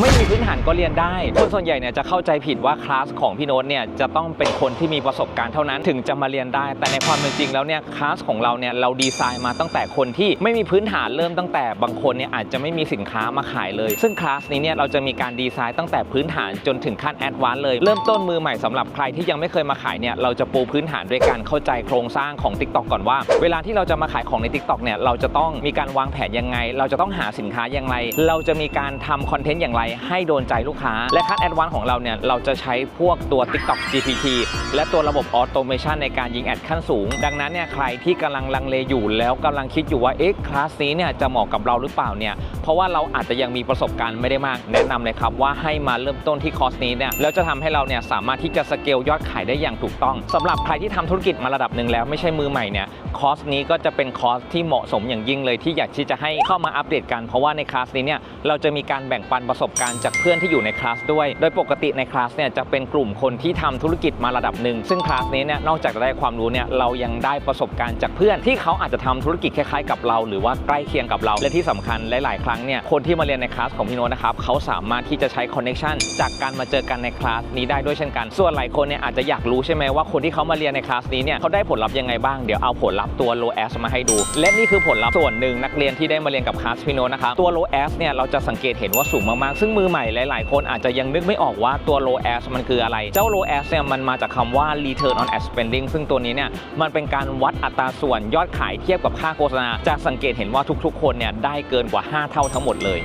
ไม่มีพื้นฐานก็เรียนได้ คนส่วนใหญ่เนี่ยจะเข้าใจผิดว่าคลาสของพี่โน้ตเนี่ยจะต้องเป็นคนที่มีประสบการณ์เท่านั้นถึงจะมาเรียนได้ แต่ในความเป็นจริงแล้วเนี่ยคลาสของเราเนี่ยเราดีไซน์มาตั้งแต่คนที่ไม่มีพื้นฐานเริ่มตั้งแต่บางคนเนี่ยอาจจะไม่มีสินค้ามาขายเลย ซึ่งคลาสนี้เนี่ยเราจะมีการดีไซน์ตั้งแต่พื้นฐานจนถึงขั้นแอดวานซ์เลยเริ่มต้นมือใหม่สำหรับใครที่ยังไม่เคยมาขายเนี่ยเราจะปูพื้นฐานด้วยการเข้าใจโครงสร้างของ Tik t o อกก่อนว่า เวลาที่เราจะมาขายของใน Tik t o อกเนี่ยเราจะต้องมีการวางแผนยังไง เราจะต้องหาสินค้าอย่างไรเราจะมีการทำคอนเทนต์อย่างไรให้โดนใจลูกค้า และขั้นแอดวานซ์ของเราเนี่ย เราจะใช้พวกตัว TikTok GPT และตัวระบบออโตเมชันในการยิงแอดขั้นสูง ดังนั้นเนี่ยใครที่กำลังลังเลอยู่แล้วกำลังคิดอยู่ว่าเอ๊ะคลาสนี้เนี่ยจะเหมาะกับเราหรือเปล่าเนี่ย เพราะว่าเราอาจจะยังมีประสบการณ์ไม่ได้มาก แนะนำเลยครับว่าให้มาเริ่มต้นที่คอร์สนี้เนี่ยแล้วจะทำให้เราเนี่ยสามารถที่จะสเกลยอดขายได้อย่างถูกต้องสำหรับใครที่ทำธุรกิจมาระดับหนึ่งแล้วไม่ใช่มือใหม่เนี่ยคอร์สนี้ก็จะเป็นคอร์สที่เหมาะสมอย่างยิ่งเลยที่อยากที่จะให้เข้ามาอัปเดตกันเพราะว่าในคลาสนี้เนี่ยเราจะมีการแบ่งปันประสบการณ์จากเพื่อนที่อยู่ในคลาสด้วย โดยปกติในคลาสเนี่ยจะเป็นกลุ่มคนที่ทำธุรกิจมาระดับหนึ่ง ซึ่งคลาสนี้เนี่ยนอกจากจะได้ความรู้เนี่ยเรายังได้ประสบการณ์จากเพื่อนที่เขาอาจจะทำธุรกิจคล้ายๆกับเรา หรือว่าใกล้เคียงกับเรา และที่สำคัญหลายๆ ครั้งเนี่ยคนที่มาเรียนในคลาสของพี่โน้ตนะครับเขาสามารถที่จะใช้คอนเน t ชันจากการมาเจอกันในคลาสนี้ได้ด้วยเช่นกัน ส่วนหลายคนเนี่ยอาจจะอยากรู้ใช่ไหมว่าคนที่เขามาเรียนในคลาสนี้เนี่ยเขาได้ผลลัพธ์ยังไงบ้างเดี๋ยวเอาผลลัพธ์ตัว low s มาให้ดู และนี่คือผลลัพธ์ส่วนหนึ่งนักเรียนที่ได้มาเรียนกับคลาสพี่โน้ตนะครับตัว low s เนี่ยเราจะสังเกตเห็นว่าสูงมากซึ่งมือใหม่หลาย ๆ คนอาจจะยังนึกไม่ออกว่าตัว low as มันคืออะไร เจ้า low as เนี่ยมันมาจากคำว่า return on ad spending ซึ่งตัวนี้เนี่ยมันเป็นการวัดอัตราส่วนยอดขายเทียบกับค่าโฆษณาจะสังเกตเห็นว่าทุก ๆ คนเนี่ยได้เกินกว่า 5 เท่าทั้งหมดเลย